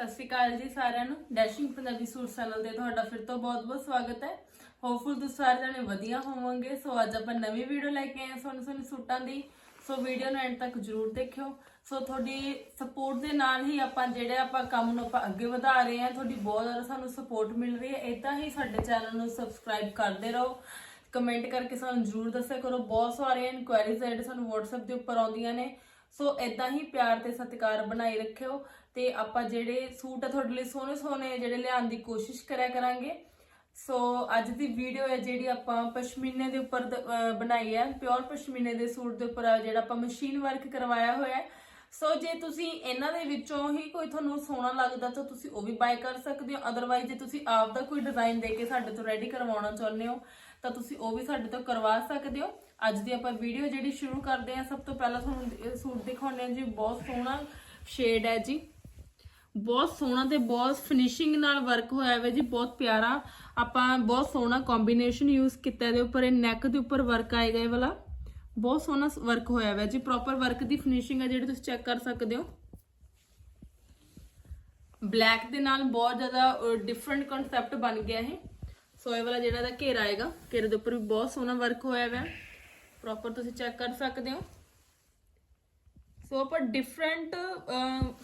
ਸਤਿ ਸ਼੍ਰੀ ਅਕਾਲ ਜੀ ਸਾਰਿਆਂ ਨੂੰ। ਡੈਸ਼ਿੰਗ ਪੰਜਾਬੀ ਸੂਟ ਚੈਨਲ ਤੇ ਤੁਹਾਡਾ ਫਿਰ ਤੋਂ ਬਹੁਤ-ਬਹੁਤ ਸਵਾਗਤ ਹੈ। ਹੋਪਫੁਲ ਤੁਸੀਂ ਸਾਰੇ ਜਣੇ ਵਧੀਆ ਹੋਵੋਗੇ। ਸੋ ਅੱਜ ਆਪਾਂ ਨਵੀਂ ਵੀਡੀਓ ਲੈ ਕੇ ਆਏ ਹਾਂ ਸੋਹਣੇ ਸੋਹਣੇ ਸੂਟਾਂ ਦੀ। ਸੋ ਵੀਡੀਓ ਨੂੰ ਐਂਡ ਤੱਕ ਜਰੂਰ ਦੇਖਿਓ। ਸੋ ਤੁਹਾਡੀ ਸਪੋਰਟ ਦੇ ਨਾਲ ਹੀ ਆਪਾਂ ਜਿਹੜੇ ਆਪਾਂ ਕੰਮ ਨੂੰ ਆਪਾਂ ਅੱਗੇ ਵਧਾ ਰਹੇ ਹਾਂ, ਤੁਹਾਡੀ ਬਹੁਤ ਜ਼ਿਆਦਾ ਸਾਨੂੰ ਸਪੋਰਟ ਮਿਲ ਰਹੀ ਹੈ। ਇਦਾਂ ਹੀ ਸਾਡੇ ਚੈਨਲ ਨੂੰ ਸਬਸਕ੍ਰਾਈਬ ਕਰਦੇ ਰਹੋ। ਕਮੈਂਟ ਕਰਕੇ ਸਾਨੂੰ ਜਰੂਰ ਦੱਸਿਆ ਕਰੋ। ਬਹੁਤ ਸਾਰੀਆਂ ਇਨਕੁਆਇਰੀਜ਼ ਜਿਹੜੇ ਸਾਨੂੰ WhatsApp ਦੇ ਉੱਪਰ ਆਉਂਦੀਆਂ ਨੇ। ਸੋ ਇਦਾਂ ਹੀ ਪਿਆਰ ਤੇ ਸਤਿਕਾਰ ਬਣਾਈ ਰੱਖਿਓ ਤੇ ਆਪਾਂ ਜਿਹੜੇ ਸੂਟ ਆ ਤੁਹਾਡੇ ਲਈ ਸੋਹਣੇ ਸੋਹਣੇ ਜਿਹੜੇ ਲਿਆਉਣ ਦੀ ਕੋਸ਼ਿਸ਼ ਕਰਿਆ ਕਰਾਂਗੇ। ਸੋ ਅੱਜ ਦੀ ਵੀਡੀਓ ਹੈ ਜਿਹੜੀ ਆਪਾਂ ਪਸ਼ਮੀਨੇ ਦੇ ਉੱਪਰ ਦ- ਬਣਾਈ ਹੈ। ਪਿਓਰ ਪਸ਼ਮੀਨੇ ਦੇ ਸੂਟ ਦੇ ਉੱਪਰ ਜਿਹੜਾ ਆਪਾਂ ਮਸ਼ੀਨ ਵਰਕ ਕਰਵਾਇਆ ਹੋਇਆ ਹੈ। ਸੋ ਜੇ ਤੁਸੀਂ ਇਹਨਾਂ ਦੇ ਵਿੱਚੋਂ ਹੀ ਕੋਈ ਤੁਹਾਨੂੰ ਸੋਹਣਾ ਲੱਗਦਾ ਤਾਂ ਤੁਸੀਂ ਉਹ ਵੀ ਬਾਏ ਕਰ ਸਕਦੇ ਹੋ। ਅਦਰਵਾਈਜ਼ ਜੇ ਤੁਸੀਂ ਆਪ ਦਾ ਕੋਈ ਡਿਜ਼ਾਈਨ ਦੇ ਕੇ ਸਾਡੇ ਤੋਂ ਰੈਡੀ ਕਰਵਾਉਣਾ ਚਾਹੁੰਦੇ ਹੋ, ਤਾਂ ਤੁਸੀਂ ਉਹ ਵੀ ਸਾਡੇ ਤੋਂ ਕਰਵਾ ਸਕਦੇ ਹੋ। ਅੱਜ ਦੀ ਆਪਾਂ ਵੀਡੀਓ ਜਿਹੜੀ ਸ਼ੁਰੂ ਕਰਦੇ ਹਾਂ, ਸਭ ਤੋਂ ਪਹਿਲਾਂ ਤੁਹਾਨੂੰ ਇਹ ਸੂਟ ਦਿਖਾਉਂਦੇ ਹਾਂ ਜੀ। ਬਹੁਤ ਸੋਹਣਾ ਸ਼ੇਡ ਹੈ ਜੀ। ਬਹੁਤ ਸੋਹਣਾ ਤੇ ਬਹੁਤ ਫਿਨਿਸ਼ਿੰਗ ਨਾਲ ਵਰਕ ਹੋਇਆ ਹੋਇਆ ਜੀ। ਬਹੁਤ ਪਿਆਰਾ ਆਪਾਂ ਬਹੁਤ ਸੋਹਣਾ ਕੰਬੀਨੇਸ਼ਨ ਯੂਜ਼ ਕੀਤਾ ਇਹਦੇ ਉੱਪਰ। ਇਹ ਨੈਕ ਦੇ ਉੱਪਰ ਵਰਕ ਆਏਗਾ ਇਹ ਵਾਲਾ। ਬਹੁਤ ਸੋਹਣਾ ਵਰਕ ਹੋਇਆ ਹੋਇਆ ਜੀ। ਪ੍ਰੋਪਰ ਵਰਕ ਦੀ ਫਿਨਿਸ਼ਿੰਗ ਹੈ ਜਿਹੜੀ ਤੁਸੀਂ ਚੈੱਕ ਕਰ ਸਕਦੇ ਹੋ। ਬਲੈਕ ਦੇ ਨਾਲ ਬਹੁਤ ਜ਼ਿਆਦਾ ਡਿਫਰੈਂਟ ਕਨਸੈਪਟ ਬਣ ਗਿਆ ਇਹ। ਸੋ ਇਹ ਵਾਲਾ ਜਿਹੜਾ ਦਾ ਘੇਰਾ ਆਏਗਾ, ਘੇਰੇ ਦੇ ਉੱਪਰ ਵੀ ਬਹੁਤ ਸੋਹਣਾ ਵਰਕ ਹੋਇਆ ਹੋਇਆ ਪ੍ਰੋਪਰ ਤੁਸੀਂ ਚੈੱਕ ਕਰ ਸਕਦੇ ਹੋ। ਸੋ ਆਪਾਂ ਡਿਫਰੈਂਟ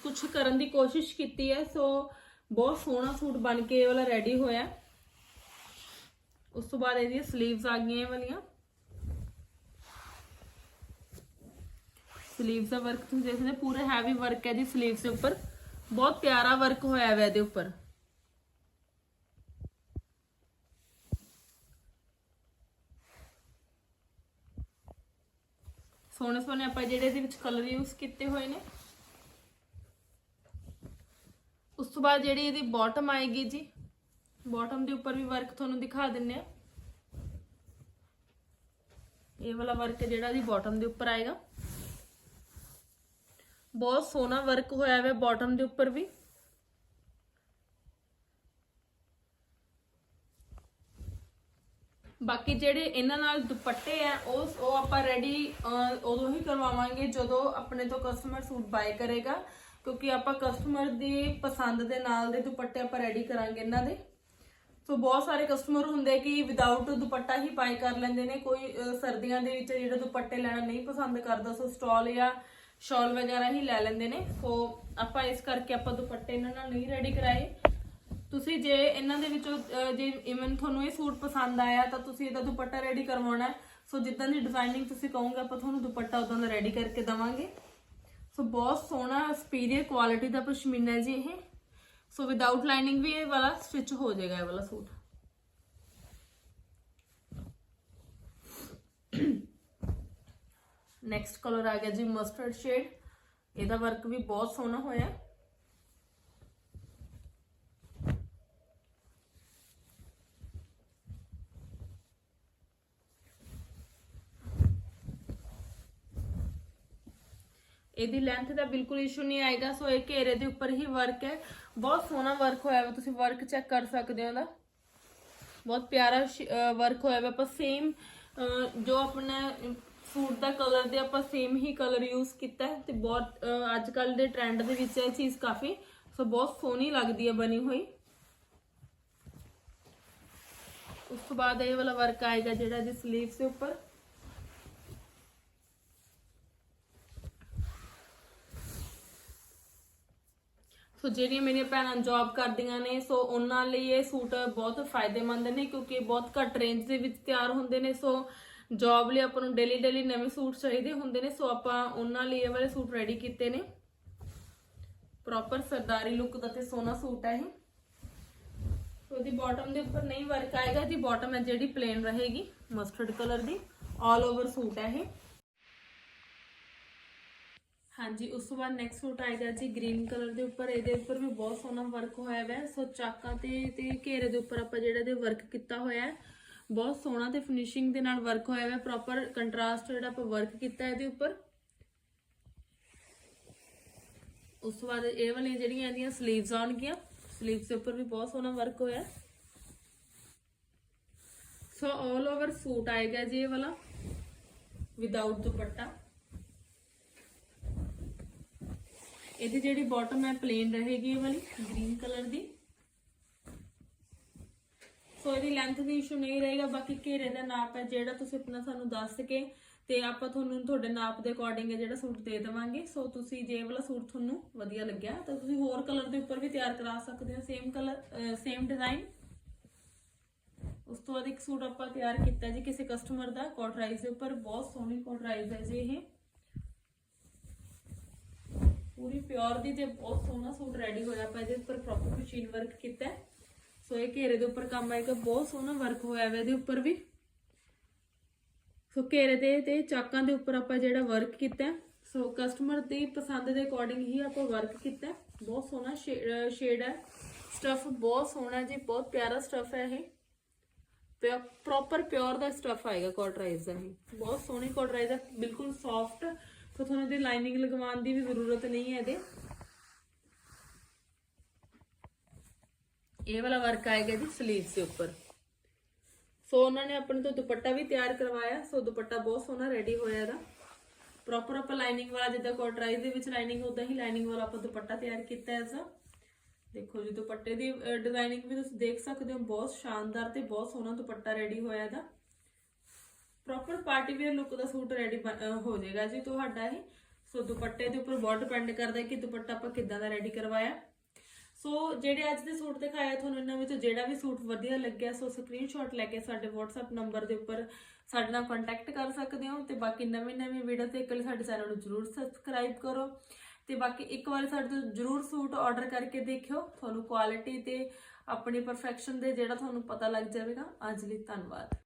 ਕੁਝ ਕਰਨ ਦੀ ਕੋਸ਼ਿਸ਼ ਕੀਤੀ ਹੈ। ਸੋ ਬਹੁਤ ਸੋਹਣਾ ਸੂਟ ਬਣ ਕੇ ਇਹ ਵਾਲਾ ਰੈਡੀ ਹੋਇਆ। ਉਸ ਤੋਂ ਬਾਅਦ ਇਹਦੀਆਂ ਸਲੀਵਸ ਆ ਗਈਆਂ ਇਹ ਵਾਲੀਆਂ। ਸਲੀਵਸ ਦਾ ਵਰਕ ਤੁਸੀਂ ਦੇਖ ਸਕਦੇ ਪੂਰਾ ਹੈਵੀ ਵਰਕ ਹੈ ਦੀ ਸਲੀਵਸ ਦੇ ਉੱਪਰ। ਬਹੁਤ ਪਿਆਰਾ ਵਰਕ ਹੋਇਆ ਹੋਇਆ ਇਹਦੇ ਉੱਪਰ। ਸੋਹਣੇ ਸੋਹਣੇ ਆਪਾਂ ਜਿਹੜੇ ਇਹਦੇ ਵਿੱਚ ਕਲਰ ਯੂਜ਼ ਕੀਤੇ ਹੋਏ ਨੇ। ਉਸ ਤੋਂ ਬਾਅਦ ਜਿਹੜੀ ਇਹਦੀ ਬਾਟਮ ਆਏਗੀ ਜੀ ਬਾਟਮ ਦੇ ਉੱਪਰ ਵੀ ਵਰਕ ਤੁਹਾਨੂੰ ਦਿਖਾ ਦਿੰਨੇ ਆ ਇਹ ਵਾਲਾ ਵਰਕ ਜਿਹੜਾ ਦੀ ਬਾਟਮ ਦੇ ਉੱਪਰ ਆਏਗਾ। ਬਹੁਤ ਸੋਹਣਾ ਵਰਕ ਹੋਇਆ ਹੋਇਆ ਬਾਟਮ ਦੇ ਉੱਪਰ ਵੀ। ਬਾਕੀ ਜਿਹੜੇ ਇਹਨਾਂ ਨਾਲ ਦੁਪੱਟੇ ਆ, ਉਹ ਉਹ ਆਪਾਂ ਰੈਡੀ ਉਦੋਂ ਹੀ ਕਰਵਾਵਾਂਗੇ ਜਦੋਂ ਆਪਣੇ ਤੋਂ ਕਸਟਮਰ ਸੂਟ ਬਾਏ ਕਰੇਗਾ। ਕਿਉਂਕਿ ਆਪਾਂ ਕਸਟਮਰ ਦੀ ਪਸੰਦ ਦੇ ਨਾਲ ਦੇ ਦੁਪੱਟੇ ਆਪਾਂ ਰੈਡੀ ਕਰਾਂਗੇ ਇਹਨਾਂ ਦੇ। ਸੋ ਬਹੁਤ ਸਾਰੇ ਕਸਟਮਰ ਹੁੰਦੇ ਕਿ ਵਿਦਆਊਟ ਦੁਪੱਟਾ ਹੀ ਬਾਈ ਕਰ ਲੈਂਦੇ ਨੇ। ਕੋਈ ਸਰਦੀਆਂ ਦੇ ਵਿੱਚ ਜਿਹੜਾ ਦੁਪੱਟੇ ਲੈਣਾ ਨਹੀਂ ਪਸੰਦ ਕਰਦਾ, ਸੋ ਸਟਾਲ ਜਾਂ ਸ਼ਾਲ ਵਗੈਰਾ ਹੀ ਲੈ ਲੈਂਦੇ ਨੇ। ਸੋ ਆਪਾਂ ਇਸ ਕਰਕੇ ਆਪਾਂ ਦੁਪੱਟੇ ਇਹਨਾਂ ਨਾਲ ਨਹੀਂ ਰੈਡੀ ਕਰਾਏ। ਤੁਸੀਂ ਜੇ ਇਹਨਾਂ ਦੇ ਵਿੱਚੋਂ ਅਹ, ਜੇ ਇਵਨ ਤੁਹਾਨੂੰ ਇਹ ਸੂਟ ਪਸੰਦ ਆਇਆ ਤਾਂ ਤੁਸੀਂ ਇਹਦਾ ਦੁਪੱਟਾ ਰੈਡੀ ਕਰਵਾਉਣਾ ਹੈ। ਸੋ ਜਿੱਦਾਂ ਦੀ ਡਿਜ਼ਾਈਨਿੰਗ ਤੁਸੀਂ ਕਹੋਗੇ ਆਪਾਂ ਤੁਹਾਨੂੰ ਦੁਪੱਟਾ ਉਦਾਂ ਦਾ ਰੈਡੀ ਕਰਕੇ ਦਵਾਂਗੇ। ਸੋ ਬਹੁਤ ਸੋਹਣਾ ਸੁਪੀਰੀਅਰ ਕੁਆਲਿਟੀ ਦਾ ਪਸ਼ਮੀਨਾ ਹੈ ਜੀ ਇਹ। ਸੋ ਵਿਦਆਊਟ ਲਾਈਨਿੰਗ ਵੀ ਇਹ ਵਾਲਾ ਸਟਿਚ ਹੋ ਜਾਏਗਾ ਇਹ ਵਾਲਾ ਸੂਟ। ਨੈਕਸਟ ਕਲਰ ਆ ਗਿਆ ਜੀ ਮਸਟਰਡ ਸ਼ੇਡ ਇਹਦਾ ਵਰਕ ਵੀ ਬਹੁਤ ਸੋਹਣਾ ਹੋਇਆ। ਇਹਦੀ ਲੈਂਥ ਦਾ ਬਿਲਕੁਲ ਇਸ਼ੂ ਨਹੀਂ ਆਏਗਾ ਸੋ ਇਹ ਘੇਰੇ ਦੇ ਉੱਪਰ ਹੀ ਵਰਕ ਹੈ। ਬਹੁਤ ਸੋਹਣਾ ਵਰਕ ਹੋਇਆ ਹੈ ਤੁਸੀਂ ਵਰਕ ਚੈੱਕ ਕਰ ਸਕਦੇ ਹੋ ਇਹਦਾ। ਬਹੁਤ ਪਿਆਰਾ ਵਰਕ ਹੋਇਆ ਹੈ ਆਪਾਂ ਸੇਮ ਜੋ ਆਪਣਾ ਸੂਟ ਦਾ ਕਲਰ ਦੇ ਆਪਾਂ ਸੇਮ ਹੀ ਕਲਰ ਯੂਜ਼ ਕੀਤਾ ਹੈ ਤੇ ਬਹੁਤ ਅੱਜ ਕੱਲ ਦੇ ਟ੍ਰੈਂਡ ਦੇ ਵਿੱਚ ਇਹ ਚੀਜ਼ ਕਾਫੀ ਸੋ ਬਹੁਤ ਸੋਹਣੀ ਲੱਗਦੀ ਹੈ ਬਣੀ ਹੋਈ। ਉਸ ਤੋਂ ਬਾਅਦ ਇਹ ਵਾਲਾ ਵਰਕ ਆਏਗਾ ਜਿਹੜਾ ਜੀ 슬ੀਵਸ ਦੇ ਉੱਪਰ। ਸੋ ਜਿਹੜੀਆਂ ਮੇਰੀਆਂ ਭੈਣਾਂ ਜੌਬ ਕਰਦੀਆਂ ਨੇ, ਸੋ ਉਹਨਾਂ ਲਈ ਇਹ ਸੂਟ ਬਹੁਤ ਫਾਇਦੇਮੰਦ ਨੇ ਕਿਉਂਕਿ ਬਹੁਤ ਘੱਟ ਰੇਂਜ ਦੇ ਵਿੱਚ ਤਿਆਰ ਹੁੰਦੇ ਨੇ। ਸੋ ਜੌਬ ਲਈ ਆਪਾਂ ਨੂੰ ਡੇਲੀ ਡੇਲੀ ਨਵੇਂ ਸੂਟ ਚਾਹੀਦੇ ਹੁੰਦੇ ਨੇ। ਸੋ ਆਪਾਂ ਉਹਨਾਂ ਲਈ ਇਹ ਵਾਲੇ ਸੂਟ ਰੈਡੀ ਕੀਤੇ ਨੇ। ਪ੍ਰੋਪਰ ਸਰਦਾਰੀ ਲੁੱਕ ਦਾ ਤੇ ਸੋਹਣਾ ਸੂਟ ਹੈ ਇਹ। ਸੋ ਇਹਦੀ ਬਾਟਮ ਦੇ ਉੱਪਰ ਨਹੀਂ ਵਰਕ ਆਏਗਾ। ਜੀ ਬਾਟਮ ਹੈ ਜਿਹੜੀ ਪਲੇਨ ਰਹੇਗੀ ਮਸਟਰਡ ਕਲਰ ਦੀ। ਆਲ ਓਵਰ ਸੂਟ ਹੈ ਇਹ। ਹਾਂਜੀ, ਉਸ ਤੋਂ ਬਾਅਦ ਨੈਕਸਟ ਸੂਟ ਆਏਗਾ ਜੀ ਗ੍ਰੀਨ ਕਲਰ ਦੇ ਉੱਪਰ। ਇਹਦੇ ਉੱਪਰ ਵੀ ਬਹੁਤ ਸੋਹਣਾ ਵਰਕ ਹੋਇਆ ਹੋਇਆ ਸੋ ਚਾਕਾਂ ਤੇ ਤੇ ਘੇਰੇ ਦੇ ਉੱਪਰ ਆਪਾਂ ਜਿਹੜਾ ਇਹਦੇ ਵਰਕ ਕੀਤਾ ਹੋਇਆ ਹੈ, ਬਹੁਤ ਸੋਹਣਾ ਤੇ ਫਿਨਿਸ਼ਿੰਗ ਦੇ ਨਾਲ ਵਰਕ ਹੋਇਆ ਹੋਇਆ ਪ੍ਰੋਪਰ ਕੰਟਰਾਸਟ ਜਿਹੜਾ ਆਪਾਂ ਵਰਕ ਕੀਤਾ ਇਹਦੇ ਉੱਪਰ। ਉਸ ਤੋਂ ਬਾਅਦ ਇਹ ਵਾਲੀਆਂ ਜਿਹੜੀਆਂ ਇਹਦੀਆਂ 슬ੀਵਸ ਆਉਣਗੀਆਂ 슬ੀਵਸ ਦੇ ਉੱਪਰ ਵੀ ਬਹੁਤ ਸੋਹਣਾ ਵਰਕ ਹੋਇਆ। ਸੋ ਆਲ ਓਵਰ ਸੂਟ ਆਏਗਾ ਜੀ ਇਹ ਵਾਲਾ ਵਿਦਆਊਟ ਦੁਪੱਟਾ। ਇਹਦੀ ਜਿਹੜੀ ਬਾਟਮ ਹੈ ਪਲੇਨ ਰਹੇਗੀ ਇਹ ਵਾਲੀ ਗ੍ਰੀਨ ਕਲਰ ਦੀ। ਸੋ ਇਹਦੀ ਲੈਂਥ ਦੀ ਇਸ਼ੂ ਨਹੀਂ ਰਹੇਗਾ, ਬਾਕੀ ਘੇਰੇ ਦਾ ਨਾਪ ਹੈ ਜਿਹੜਾ ਤੁਸੀਂ ਆਪਣਾ ਸਾਨੂੰ ਦੱਸ ਕੇ ਤੇ ਆਪਾਂ ਤੁਹਾਨੂੰ ਤੁਹਾਡੇ ਨਾਪ ਦੇ ਅਕੋਰਡਿੰਗ ਜਿਹੜਾ ਸੂਟ ਦੇ ਦੇਵਾਂਗੇ। ਸੋ ਤੁਸੀਂ ਜੇ ਵਾਲਾ ਸੂਟ ਤੁਹਾਨੂੰ ਵਧੀਆ ਲੱਗਿਆ, ਤਾਂ ਤੁਸੀਂ ਹੋਰ ਕਲਰ ਦੇ ਉੱਪਰ ਵੀ ਤਿਆਰ ਕਰਾ ਸਕਦੇ ਹੋ ਸੇਮ ਕਲਰ ਸੇਮ ਡਿਜ਼ਾਈਨ ਉਸ ਤੋਂ ਬਾਅਦ ਇੱਕ ਸੂਟ ਆਪਾਂ ਤਿਆਰ ਕੀਤਾ ਜੀ ਕਿਸੇ ਕਸਟਮਰ ਦਾ ਕੋਟਰਾਈਜ਼ ਦੇ ਉੱਪਰ। ਬਹੁਤ ਸੋਹਣੀ ਕੋਟਰਾਈਜ਼ ਹੈ ਜੀ ਇਹ। ਪੂਰੀ ਪਿਓਰ ਦੀ ਤੇ ਬਹੁਤ ਸੋਹਣਾ ਸੂਟ ਰੈਡੀ ਹੋਇਆ ਪਿਆ, ਇਹਦੇ ਉੱਪਰ ਪ੍ਰੋਪਰ ਮਸ਼ੀਨ ਵਰਕ ਕੀਤਾ ਸੋ ਇਹ ਘੇਰੇ ਦੇ ਉੱਪਰ ਕੰਮ ਆਏਗਾ, ਬਹੁਤ ਸੋਹਣਾ ਵਰਕ ਹੋਇਆ ਹੋਇਆ ਇਹਦੇ ਉੱਪਰ ਵੀ। ਸੋ ਘੇਰੇ ਦੇ ਤੇ ਚਾਕਾਂ ਦੇ ਉੱਪਰ ਆਪਾਂ ਜਿਹੜਾ ਵਰਕ ਕੀਤਾ ਸੋ ਕਸਟਮਰ ਦੀ ਪਸੰਦ ਦੇ ਅਕੋਰਡਿੰਗ ਹੀ ਆਪਾਂ ਵਰਕ ਕੀਤਾ ਬਹੁਤ ਸੋਹਣਾ ਸ਼ੇਡ ਹੈ। ਸਟਫ ਬਹੁਤ ਸੋਹਣਾ ਜੀ, ਬਹੁਤ ਪਿਆਰਾ ਸਟਫ ਹੈ ਇਹ। ਪ੍ਰੋਪਰ ਪਿਓਰ ਦਾ ਸਟਫ ਆਏਗਾ ਕੋਟਰਾਈਜ਼ ਦਾ ਇਹ ਬਹੁਤ ਸੋਹਣੀ ਕੋਟਰਾਈਜ਼ ਹੈ, ਬਿਲਕੁਲ ਸੌਫਟ ਸੋ ਤੁਹਾਨੂੰ ਇਹਦੀ ਲਾਈਨਿੰਗ ਲਗਵਾਉਣ ਦੀ ਵੀ ਜ਼ਰੂਰਤ ਨਹੀਂ ਹੈ ਇਹਦੇ। ਇਹ ਵਾਲਾ ਵਰਕ ਆਏਗਾ ਜੀ ਸਲੀਵਸ ਦੇ ਉੱਪਰ। ਸੋ ਉਹਨਾਂ ਨੇ ਆਪਣੇ ਤੋਂ ਦੁਪੱਟਾ ਵੀ ਤਿਆਰ ਕਰਵਾਇਆ। ਸੋ ਦੁਪੱਟਾ ਬਹੁਤ ਸੋਹਣਾ ਰੈਡੀ ਹੋਇਆ ਇਹਦਾ। ਪ੍ਰੋਪਰ ਆਪਾਂ ਲਾਈਨਿੰਗ ਵਾਲਾ, ਜਿੱਦਾਂ ਕੋਟਰਾਈਜ਼ ਦੇ ਵਿੱਚ ਲਾਈਨਿੰਗ ਉਦਾਂ ਹੀ ਲਾਈਨਿੰਗ ਵਾਲਾ ਆਪਾਂ ਦੁਪੱਟਾ ਤਿਆਰ ਕੀਤਾ ਹੈ ਐਸਾ ਦੇਖੋ ਜੀ, ਦੁਪੱਟੇ ਦੀ ਡਿਜ਼ਾਈਨਿੰਗ ਵੀ ਤੁਸੀਂ ਦੇਖ ਸਕਦੇ ਹੋ। ਬਹੁਤ ਸ਼ਾਨਦਾਰ ਤੇ ਬਹੁਤ ਸੋਹਣਾ ਦੁਪੱਟਾ ਰੈਡੀ ਹੋਇਆ ਇਹਦਾ। ਪ੍ਰੋਪਰ ਪਾਰਟੀ ਵੇਅਰ ਲੁੱਕ ਦਾ ਸੂਟ ਰੈਡੀ ਹੋ ਜਾਏਗਾ ਜੀ ਤੁਹਾਡਾ ਇਹ। ਸੋ ਦੁਪੱਟੇ ਦੇ ਉੱਪਰ ਬਹੁਤ ਡਿਪੈਂਡ ਕਰਦਾ ਕਿ ਦੁਪੱਟਾ ਆਪਾਂ ਕਿੱਦਾਂ ਦਾ ਰੈਡੀ ਕਰਵਾਇਆ। ਸੋ ਜਿਹੜੇ ਅੱਜ ਦੇ ਸੂਟ ਦਿਖਾਇਆ ਤੁਹਾਨੂੰ, ਇਹਨਾਂ ਵਿੱਚੋਂ ਜਿਹੜਾ ਵੀ ਸੂਟ ਵਧੀਆ ਲੱਗਿਆ, ਸੋ ਸਕਰੀਨਸ਼ਾਟ ਲੈ ਕੇ ਸਾਡੇ WhatsApp ਨੰਬਰ ਦੇ ਉੱਪਰ ਸਾਡੇ ਨਾਲ ਕੰਟੈਕਟ ਕਰ ਸਕਦੇ ਹੋ। ਤੇ ਬਾਕੀ ਨਵੀਂ ਨਵੀਂ ਵੀਡੀਓ ਤੇ ਇੱਕ ਵਾਰੀ ਸਾਡੇ ਚੈਨਲ ਨੂੰ ਜਰੂਰ ਸਬਸਕ੍ਰਾਈਬ ਕਰੋ। ਤੇ ਬਾਕੀ ਇੱਕ ਵਾਰੀ ਸਾਡੇ ਤੋਂ ਜਰੂਰ ਸੂਟ ਆਰਡਰ ਕਰਕੇ ਦੇਖਿਓ। ਤੁਹਾਨੂੰ ਕੁਆਲਿਟੀ ਤੇ ਆਪਣੀ ਪਰਫੈਕਸ਼ਨ ਦੇ ਜਿਹੜਾ ਤੁਹਾਨੂੰ ਪਤਾ ਲੱਗ ਜਾਵੇਗਾ। ਅੱਜ ਲਈ ਧੰਨਵਾਦ।